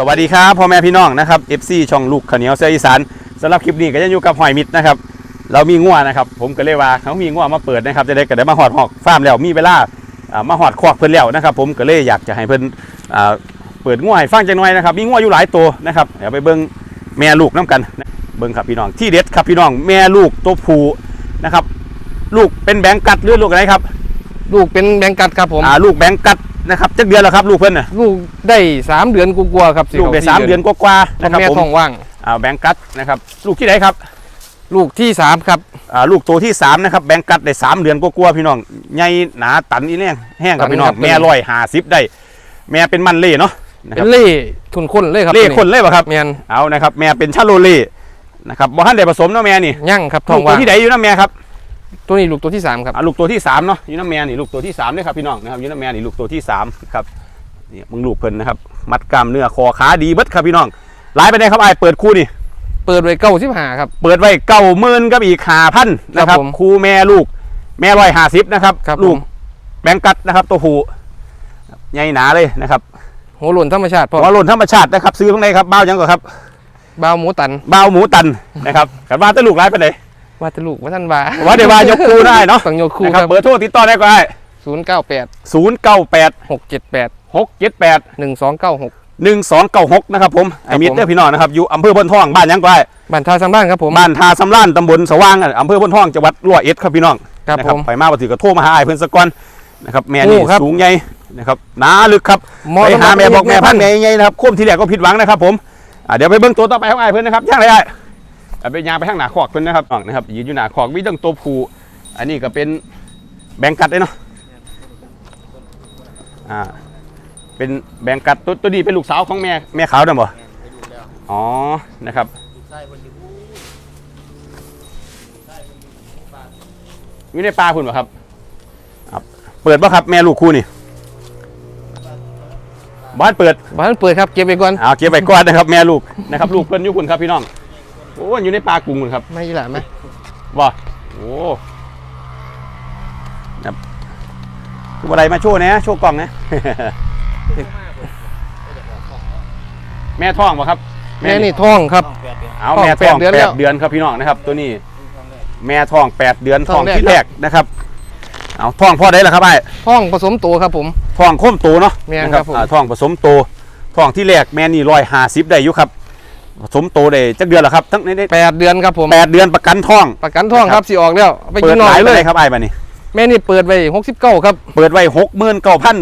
สวัสดีครับพ่อแม่พี่น้องนะครับ FC ช่องลูกข้าวเหนียวเสื้ออีสานสำหรับคลิปนี้ก็จะอยู่กับหอยมิดนะครับเรามีงัวนะครับ ผมก็เลยว่าเขามีงัวมาเปิดนะครับจะได้ก็ได้มาหอดหอกฟาร์มแล้วมีเวลาอ่ามาหอดคอกเพิ่นแล้วนะครับ ผมก็เลยอยากจะให้เพิ่นอ่าเปิดงัวให้ฟังจังหน่อยนะครับมีงัวอยู่หลายตัวนะครับเดี๋ยวไปเบิ่งแม่ลูกน้กันนะเบิ่งครับพี่น้องที่เด็ดครับพี่น้องแม่ลูกตัวผู้นะครับ ลูกเป็นแบงกัดหรือลูกอะไรครับ ลูกเป็นแบงกัดครับผมอ่าลูกแบงกัด นะครับจักเดือนแล้วครับลูกเพิ่นน่ะลูกได้สามเดือนกลัวาๆครับลูกได้สามเดือนกว่าๆนะนะคครัรับบแม่ผมท้องว่าง อ่าแบงกัดนะครับลูกที่ไหนครับลูกที่สามครับ อ่าลูกตัวที่3นะครับแบงกัดได้3เดือนกว่าๆพี่น้องใหญ่หนาตันอีแรงแห้งครับพี่น้องแม่ร้อยห้าสิบได้ แม่เป็นมันเล่เนาะนะคเป็รับนเล่ทุนคนเลยครับเล่ตัวคนเลยป่ะครับ แมนเอานะครับแม่เป็นชาโลเล่นะครับบ่ทันได้ผสมเนาะแม่นี่ยั่งครับท้ลูองกตัวว่างที่ไหนอยู่นะแม่ครับ ตัวนี้ลูกตัวที่สามครับอ่าลูกตัวที่3เนาะอยู่นะแม่นี่ลูกตัวที่3ด้วยครับพี่น้องนะครับอยู่นะแม่นี่ลูกตัวที่3ครับนี่มึงลูกเพิ่นนะครับ มัดกล้ามเนื้อคอขาดีเบิดครับพี่น้องหลายไปได้ครับไอ้ายเปิดคู่นี่เปิดไว้เก้าสิบห้าครับเปิดไว้เก้าหมื่นกับอีกขาพันนะคครัรับบผมครูแม่ลูก แม่ร้อยห้าสิบนะครับครับลูกผมแบงกัดนะครับ ตัวผู้ใหญ่หนาเลยนะครับหัวหล่นธรรมชาติพ่อหัวหล่นธรรมชาตินะครับ ซื้อตรงไหนครับบ้าวยังก่อนครับบาวหมูตันบ้าวหมูตันนะครับกันบ้านตะลูกร้ายไปไหน ว่าจะลูกว่าท่านว่าว่าเดี๋ยวว่ายกคูได้เนาะต้องยกคู่นะคครัรับบเบอร์โทรติดต่อได้ก็ได้ศูนย์เก้าแปดศูนย์เก้าแปดหกเจ็ดแปดหกเจ็ดแปดหนึ่งสองเก้าหก หนึ่งสองเก้าหกนะครับผมไอ้มิตรผมเด้อพี่น้องนะครับอยู่อำเภอพนทองบ้านยังก็ได้บ้านท่าสังบ้านครับผม บ้านทาสำล้านตำบลสว่างอำเภอพนทองจังหวัดร้อยเอ็ดครับพี่น้อง ครับนะผมไปมาปฏิก็โทรมาหาไอ้เพิ่นสกอนนะครับแม่นี่โอ้ครับ สูงใหญ่นะครับหนาลึกครับเหมาะไปหาสำหรับแม่บอกแม่พันธุ์แม่แม่ใหญ่นะครับโค้มที่แรกก็ผิดหวังนะครับผมอ่าเดี๋ยวไปเบิ่งตัวต่อไปของไอ้เพิ่นนะครับย่างไรไอ้ อ่าไปยางไปทางหน้าขอกเพิ่นนะครับอ่องนะครับยืนอยู่หน้าขอกวิจังตัวผู้อันนี้ก็เป็นแบงกัดเลยเนาะอ่าเป็นแบงกัดตัวตัวนี้เป็นลูกสาวของแม่แม่ขาวนั่นบ่อ๋อนะครับอยู่ในป่าคุณบ่ครับครับเปิดป่ะครับแม่ลูกคู่นี่บ้านเปิดบ้านเปิดครับเก็บไปก่อนเอาเก็บไว้ก่อนนะครับแม่ลูกนะครับ ลูกเพิ่นอยุคุณครับพี่น้อง โอ้ยอยู่ในป่ากรุงคุณครับไม่ละไหมว่าโอ้ครับคืออะไรมาโชว์นะโชว์กล่องนะ แม่ท้องป่ะครับแม่นี่ท้องครับ เอาท้องแม่ท้องแปดเดือนแปแล้ดวเดือนครับพี่น้องนะครับ ตัวนี้ แม่ท้องแปดเดือนท้ท้อองงแรกที่แรกนะครับ เอาท้องพ่อได้แล้วครับไอ้ท้องผสมตัวครับผมท้องโค้มโตเนาะแม่นนะครับผมอ่าท้องผสมโตท้องที่แรกแม่นี่ร้อยห้าสิบได้อยู่ครับ ผสมโตได้จักเดือนแล้วครับทั้งในแปดเดือนครับผมแปดเดือนประกันท้อง ประกันท้องครับสิออกแล้วไปเปิยิดนหน่หอลายยเลเลยยครับไอ้บันนี้ แม่นี่เปิดไว้หกสิบเก้าครับเปิดไว้หกหมื่นเก้าพัน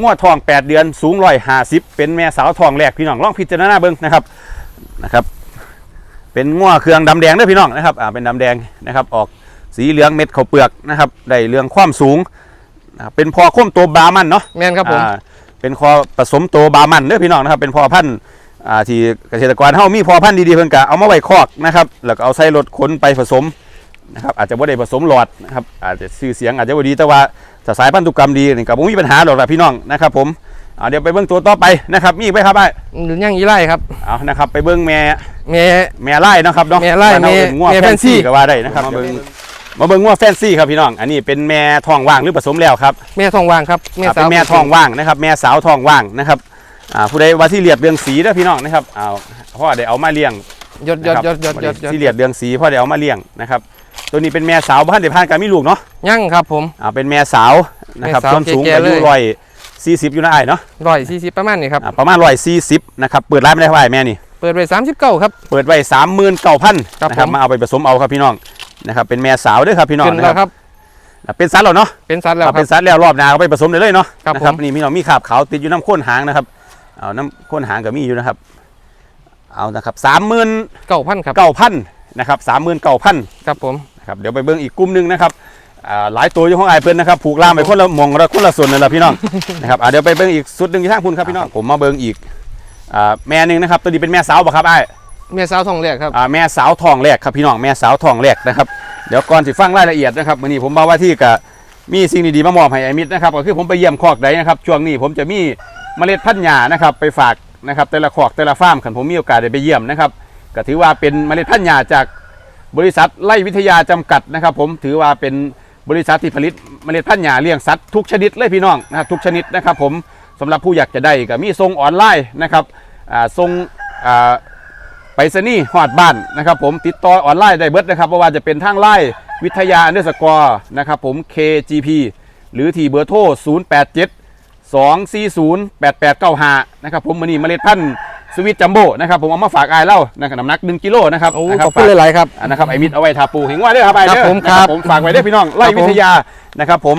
งวดทองแปดเดือนสูงร้อยห้าสิบเป็นแม่สาวทองแรกพี่น้องลองพิจารณาเบิ้งนะครับนะครับ เป็นง้วเครื่องดำแดงเด้วยพี่น้องนะครับอ่าเป็นดำแดงนะครับ ออกสีเหลืองเม็ดข้าวเปลือกนะครับได้เรื่องความสูงนะครับเป็นพอค้มตัวบามันเนาะ แม่นครับผม อ่าเป็นคอผสมตัวบามันเด้อพี่น้องนะครับ เป็นพอพันธุ์ อ่าที่เกษตรกรเฮามีพอพันธุ์ดีๆเพิ่นก็เอามาไว้คอกนะครับแล้วก็เอาใส่รถขนไปผสมนะครับอาจจะบ่ได้ผสมหลอดนะครับอาจจะชื่อเสียงอาจจะบ่ดีแต่ว่าถ้าสายพันธุกรรมดีนี่ก็บ่มีปัญหาหรอกล่ะพี่น้องนะครับผมเอาเดี๋ยวไปเบิ่งตัวต่อไปนะครับมีอีกไหมครับไอ้หรือย่างอีไล่ครับเอานะครับไปเบิ่งแม่แม่ แม่ไล่เนาะครับเนาะแม่ไล่บ้านเฮาแม่เอิ้นงัวแม่แฟนซี fancy ก็ว่าได้นะครับมาเบิ่งมาเบิ่งงัวแฟนซีครับพี่น้องอันนี้เป็นแม่ท้องว่างหรือผสมแล้วครับ แม่ท้องว่างครับ แม่อ่าสาเป็วนแม่ทองว่างนะครับ แม่สาวทองว่างนะครับ อ่าผู้ใดว่าที่เลียดเรืองสีนะพี่น้องนะครับเอาพ่อได้เอามาเลี้ยงยดยดยดยดยดยดที่เลียดเรืองสีพ่อได้เอามาเลี้ยงนะครับตัวนี้เป็นแม่สาวบ้านเดพานการมีลูกเนาะยั่งครับผมอ่าเป็นแม่สาวนะครับแม่สาวต้นสูงแก่ๆอายุเลยร้อยสี่สิบอยู่นะไอ้ายเนาะร้อยสี่สิบประมาณนี้ครับอ่าประมาณร้อยสี่สิบนะครับเปิดร้านไม่ได้เท่าไหร่แม่นี่เปิดไว้สามสิบเก้าครับเปิดไว้สามหมื่นเก้าพันครับนะครับผมมาเอาไปผสมเอาครับพี่น้องนะครับเป็นแม่สาวเด้วยครับพี่น้องขึ้นนะแล้วคครับรับเป็นสัตว์แล้วเนาะเป็นสัตว์แล้วเอาคเป็รับนสัตว์แล้วรอบหนาเอาไปผสมได้เลยเนาะครับนะผมนี่พี่น้องมีขาบขาวติดอยู่น้ำข้นหางนะครับ เอาน้ำข้นหางก็มีอยู่นะครับ เอานะครับสามหมื่นเก้าพันครับเก้าพันนะครับสามหมื่นเก้าพันครับผมนะครับเดี๋ยวไปเบิ้งอีกกลุ่มหนึ่งนะครับอ่าหลายตัวอยู่ของไอายเพิ่นนะครับผูกล่ามไปคนละหมองละคนละส่วนนั่นแหละพี่น้องนะครับอ่าเดี๋ยวไปเบิ้งอีกสุดหนึ่งที่ทางคุณครับพี่น้องผมมาเบิ้งอีกอ่าแม่หนึ่งนะครับ ตัวนี้เป็นแม่สาวป่ะครับไอ้ายแม่สาวท้องแรกครับอ่าแม่สาวทองแรกครับพี่น้องแม่สาวทองแรกนะครับเดี๋ยวก่อนสิฟังรายละเอียดนะครับวันนี้ผมบอกว่าที่กับมีสิ่งดีๆมามอบให้ไอมิดนะครับก็คือผมไปเยี่ยมคอกใดนะครับช่วงนี้ผมจะมี เมล็ดพันธุ์หญ้านะครับไปฝากนะครับแต่ละคอกแต่ละฟาร์มขันผมมีโอกาสได้ไปเยี่ยมนะครับก็ถือว่าเป็นเมล็ดพันธุ์หญ้าจากบริษัทไล่วิทยาจำกัดนะครับ ผมถือว่าเป็นบริษัทที่ผลิตเมล็ดพันธุ์หญ้าเลี้ยงสัตว์ทุกชนิดเลยพี่น้องนะครับทุกชนิดนะครับ ผมสำหรับผู้อยากจะได้ก็มีทรงออนไลน์นะครับอ่าส่งไปรษณีย์ฮอดบ้านนะครับ ผมติดต่อออนไลน์ได้เบิดนะครับเพราะว่าจะเป็นทางไลน์วิทยาอันเดอร์สกอร์นะครับผม KGP หรือที่เบอร์โทร 087 240 8895นะครับผมมือนี้เมล็ดพันธุ์สวิตจัมโบ้นะครับผมเอามาฝากอายเล่านะครับน้ำหนัก 1กิโลนะครับโอ้นะคขรัอบคุณหลายๆครับอ่านะครับไอมิดเอาไว้ทาปูเห็นว่าเด้อครับไอเด้อครับผมนะครับผมฝากไว้เด้อพี่น้องไล่ครับผมวิทยานะครับผม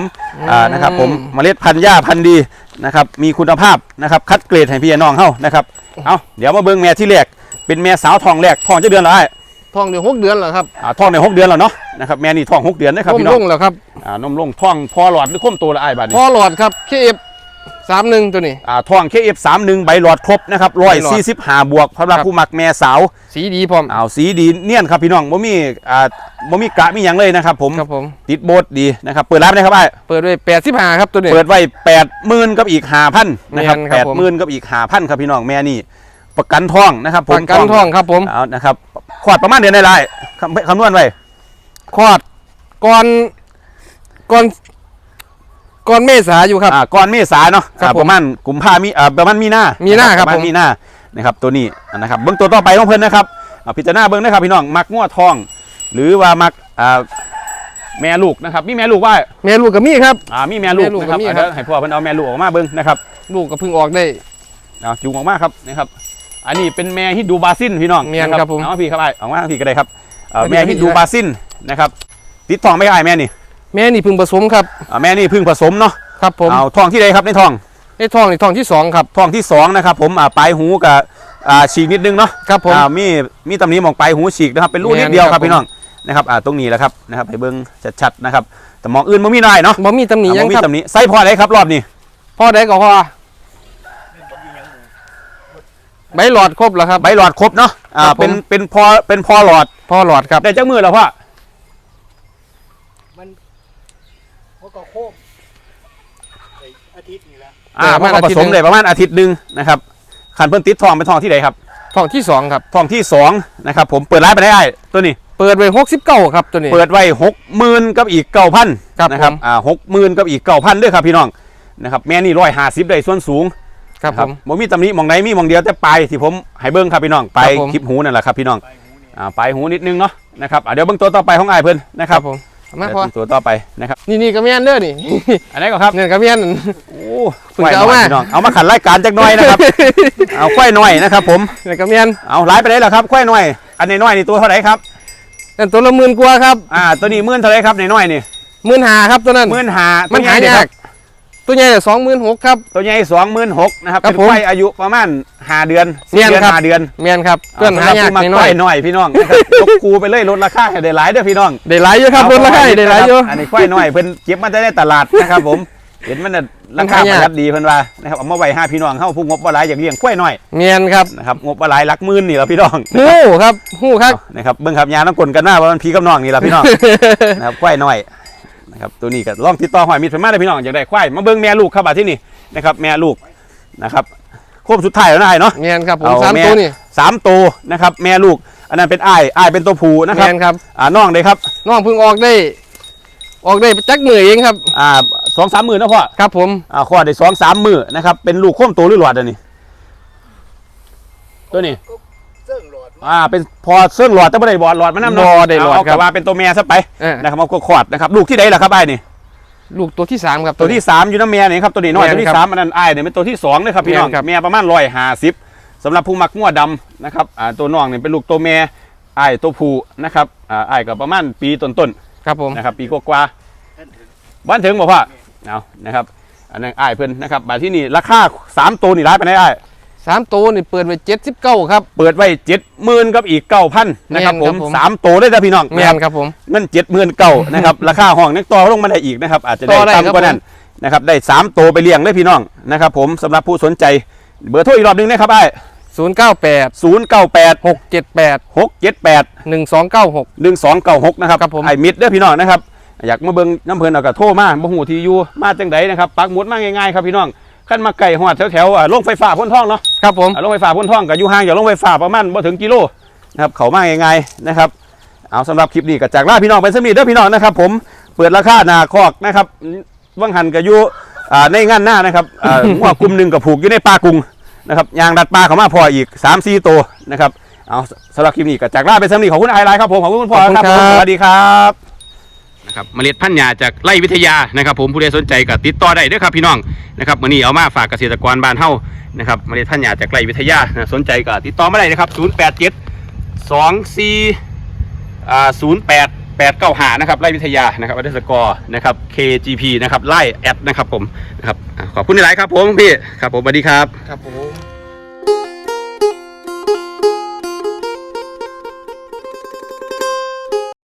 อ่านะครับผมอืมเมล็ดพันธุ์หญ้าพันธุ์ดีนะครับมีคุณภาพนะครับคัดเกรดให้พี่น้องเฮานะครับเอาเดี๋ยวมาเบิ่งแม่ที่แรกเป็นแม่สาวทองแรกทองจะเดือนละไอ้ทองเดือนหกเดือนแล้วครับอ่าทองในหกเดือนแล้วเนาะนะครับแม่นี่ทองหกเดือนนะครับร่มพี่น้อรุ่งงแล้วครับอ่านมลงทองพอหลอดหรือค้มตัวละไอ้บาดนี้พอหลอดครับเคเอฟ สามหนึ่งตัวนี้ อ่าทองเคเอฟสามหนึ่งใบหลอดครบนะครับร้อยสี่สิบห้าบวกสำหรับครับ ผู้มักแม่สาวสีดีพร้อมอ้าวสีดีเนียนครับพี่น้องบ่มีอ่าบ่มีกะมีหยังเลยนะครับผมครับผม ติดโบสดีนะครับเปิดร้านไหมครับไอ้เปิดไว้แปดสิบห้าครับตัวนี้ เปิดไว้แปดหมื่นกับอีกห้าพันนะครับแม่นคแปรับดผม หมื่นกับอีกห้าพันครับพี่น้องแม่นี่ ประกันทองนะครับผปมระกันทองครับผมเอานะครับขวดประมาณเดือนในไรคำคำนวณไว้คลอดก่อนก่อน ก่อนเมษาอยู่ครับ อ่าก่อนเมษาเนาะครับอ่าผมประมาณกุมภามีอ่าประมาณมีนามีมีนาครับประมาณผมมีนานะครับตัวนี้นะครับเบื้องตัวต่อไปของเพิ่นนะครับเอาพิจารณาเบื้องนะครับพี่น้องมักง้วทอง หรือว่ามักอ่าแม่ลูกนะครับมีแม่ลูกว่าแม่ลูกกับมี่ครับ อ่ามีแม่ลูกแม่ลูกนะครับก็มีอ่าครับเดี๋ยวให้พ่อเพิ่นเอาแม่ลูกออกมาเบิ้งนะครับลูกก็เพิ่งออกได้ เอาจูงออกมาครับนะครับ อันนี้เป็นแม่ฮินดูบาซินพี่น้องเมียนนะครับผมเอาพี่ครับไอ้ออกมาพี่ก็ได้ครับเอ่อไม่แม่ได้ฮินดูบาซินนะครับติดทองไม่ไอ้แม่นี่ แม่นี่เพิ่งผสมครับอ่าแม่นี่เพึ่งผสมเนาะครับผมเอาทองที่ใดครับในทองไอ้ทองนี่ทองที่สองครับ ทองที่สองนะครับผมอ่าปลายหูกับอ่าฉีกนิดนึงเนาะครับผม อ่ามีมีตำหนิมองปลายหูฉีกนะครับเป็นรูนิดเดียวแม่นคครัรับบพี่น้องนะครับอ่าตรงนี้แหละครับนะครับให้เบิ้งชัดๆนะครับแต่มองอื่นมันมีได้เนาะบ่มีตำหนิอ่าหยังบ่มีครับตำหนิไส้พออะไรครับรอบนี้พ่อได้ก็พ่อใบหลอดครบแล้วครับ ใบหลอดครบเนาะอ่าครับผม เป็นเป็นพอเป็นพอหลอด พ่อหลอดครับได้จักมือแล้วพ่อ เขา ก็โคบไปอาทิตย์นี้แล้วอ่าประมัมานณก็ผอาทิตย์สมหนึ่ง เลยประมาณอาทิตย์หนึ่งนะครับขันเพิ่นติดทองเป็นทองที่ไหนครับทองที่สองครับ ทองที่สองนะครับผมเปิดร้านไปได้ไอ้ตัวนี้ เปิดไว้หกสิบเก้าครับตัวนี้ เปิดไว้หกหมื่นกับอีกเก้าพันครับนะครับผม อ่าหกหมื่นกับอีกเก้าพันด้วยครับพี่น้องนะครับแม่นี่ร้อยห้าสิบได้ส่วนสูงครับผม บ่มีตำหนิหมองไหนมีหมองเดียวแต่ปลายที่ผมให้เบิ้งครับพี่น้องปลายครับผม คลิปหูนั่นแหละครับพี่น้องไปหูเนี่ยอ่าปลายหูนิดนึงเนาะนะครับอ่าเดี๋ยวเบิ้งตัวต่อไปของไอ้ายเพิ่นนะคครัรับบผมเอา มาพ่อเดี๋ยวตัวต่อไปนะครับ นี่นี่กระเมียนเด้อนี่ อันนี้ก็ครับเนี่ยกระเมียนโอ้เพิ่งจะเอาควมายน้ยพี่น้องเอามาขันรายการจักหน่อยนะครับ เอาควายน้อยนะครับ ผมเนี่ยกระเมียนเอาหลายไปได้แล้วครับควายน้อย อันในน้อยนี่ตัวเท่าไหร่ครับนั่นตัวละหมื่นกว่าครับ อ่า ตัวนี้หมื่นเท่าไหร่ครับในน้อยนี่หมื่นหาครับตัวนั้นหมื่นหามันหายาก ตัวใหญ่สองหมื่นหกครับ ตัวใหญ่สองหมื่นหกนะครับครับเป็นผมควายอายุประมาณห้าเดือนเมียนเดือนครับ ห้าเดือนเมียนครับเพื่อนสำหารับยากผู้มักน้ควาอยยน้อยพี่น้องนะครับยกคูไปเลยลดราคาให้ได้หลายเด้อพี่น้องๆได้หลายเยอะครับลดราคาให้ได้หลายเยอะอันนี้ควายน้อยเพิ่นเก็บมาได้ในตลาดนะครับผม เห็นมันน่ะราคามันปหายากระหยัดดีเพิ่นว่านะครับเอามาไว้ห้าพี่น้องเฮาผู้งบบ่หลายอยากเลี้ยงควายน้อยเมียนครับนะครับงบบ่หลายหลักหมื่นนี่แหละพี่น้องหู้ครับหู้ครับนะครับเบิ่งครับยาน้ำกลนกันหน้าว่ามันพีกับน้องนี่แหละพี่น้อง นะครับควายน้อย นะครับตัวนี้ก็ลองติดต่อหอยมีดเพิ่นมาได้อพี่น้องอยากได้ควายมาเบิ่งแม่ลูกครับบัดที่นี่นะครับแม่ลูกนะครับโค้มสุดท้ายแล้วนายเนาะเมียนครับผมเอาสามแม่ตัวนี่สามตัวนะครับแม่ลูก อันนั้นเป็นอ้ายอ้ายเป็นตัวผู้นะคเมีรับยนครับอ่าน้องเลยครับน้องเพิ่งออกได้ ออกได้จักมือเองครับอ่าสองสามหมื่นนะพ่อครับผมอ่าข้อได้สองสามมือนะครับเป็นลูกโค้มตัวหรือหลอดอันนี้ตัวนี้ก็เสื่ องหลอดมาอ่าเป็นพอเสื่องหลอดแต่ไม่ได้บอดหลอดมันน้ำบเนาะอได้หลอดเอาคกรัลับบมาเป็นตัวแม่ซะไปเออ นะครับเอาก็ขอดนะครับลูกที่ใดล่ะครับไอ้ายนี่ลูกตัวที่สามครับ ตัวที่สามอยู่น้ำเมียนี่ครับตัวนี้น้อยแม่นตัวที่ครับสามอันนั้นไอ้ายเนี่ยเป็นตัวที่สองเลยครับพี่น้องแม่นครับ เมียประมาณร้อยห้าสิบสำหรับผู้มักงัวดำนะครับอ่าตัวน้องเนี่ยเป็นลูกตัวแม่ไอ้ายตัวผู้นะครับอ่าไอ้ายก็ประมาณปีต้นครับผมๆนะครับปีกว่าท่านถึงๆบ้านถึงบอกว่าเอานะครับ อันนั้นไอ้ายเพิ่นนะครับบาทที่นี่ราคาสามตัวนี่ร้ายไปไหนไอ้าย สามตัวนี่เปิดไว้เจ็ดสิบเก้าครับ เปิดไว้เจ็ดหมื่นกับอีกเก้าพันนะครับแม่ผนครัมบผมสามตัวได้แล้วพี่น้องเมียนครับผมเงินเจ็ดหมื่นเก้านะครับราคาห้องนักต่อลงมาได้อีกนะครับ อาจจะได้ต่อได้ครับต่ำกว่านั้นนะครับได้สามตัวไปเลี้ยงเลยพี่น้องนะครับผมสำหรับผู้สนใจเบอร์โทรอีกรอบหนึงนะครับไอ้ศูนย์เก้าแปดศูนย์เก้าแปดหกเจ็ดแปดหกเจ็ดแปดหนึ่งสองเก้าหกหนึ่งสองเก้าหกนะครับครับผมไอ้มิดเด้อพี่น้องนะครับอยากมาเบิ่งน้ำเพลินเอากระโทรมาบ่หูที่อยู่มาจังไดนะครับปักหมุดมาง่ายๆครับพี่น้อง ขั้นมาไก่หอดแถวๆอ่าโรงไฟฟ้าพ่นท่องเนาะครับผมอ่าโรงไฟฟ้าพ่นท่องกับอยู่ห่างจากโรงไฟฟ้าประมาณบ่ถึงกิโลนะครับเขามาง่ายๆนะครับเอาสำหรับคลิปนี้ก็จากลาพี่น้องเป็นสำนีเด้อพี่น้องนะครับ ผมเปิดราคาหนาคอกนะครับวังหันกับอยู่อ่าในงานหน้านะครับอ่าหัวกลุ่มหนึ่งกับผูกอยู่ในป่ากรุงนะครับยางดัดปลาเขามาพออีก3 4ตัวนะครับเอาสำหรับคลิปนี้ก็จากลาไปสำนีขอบคุณไอไลน์ครับผมขอบคุณคุณพ่อขอบคุณครับผมครับสวัสดีครับนะ ครับเมล็ดพันธุ์หญ้าจากไร่วิทยานะครับ ผมผู้ใดสนใจก็ติดต่อได้เด้อครับพี่น้องนะครับวันนี้เอามาฝากเกษตรกรบ้านเฮานะครับเมล็ดพันธุ์หญ้าจากไร่วิทยานะสนใจก็ติดต่อมาได้นะครับ 087 24อ่า08 895นะครับไล่วิทยานะครับอัลเดอร์สกอร์นะครับ KGP นะครับไล่แอดนะครับผมนะครับขอบคุณหลายครับผมพี่ครับผมสวัสดีครับครับผม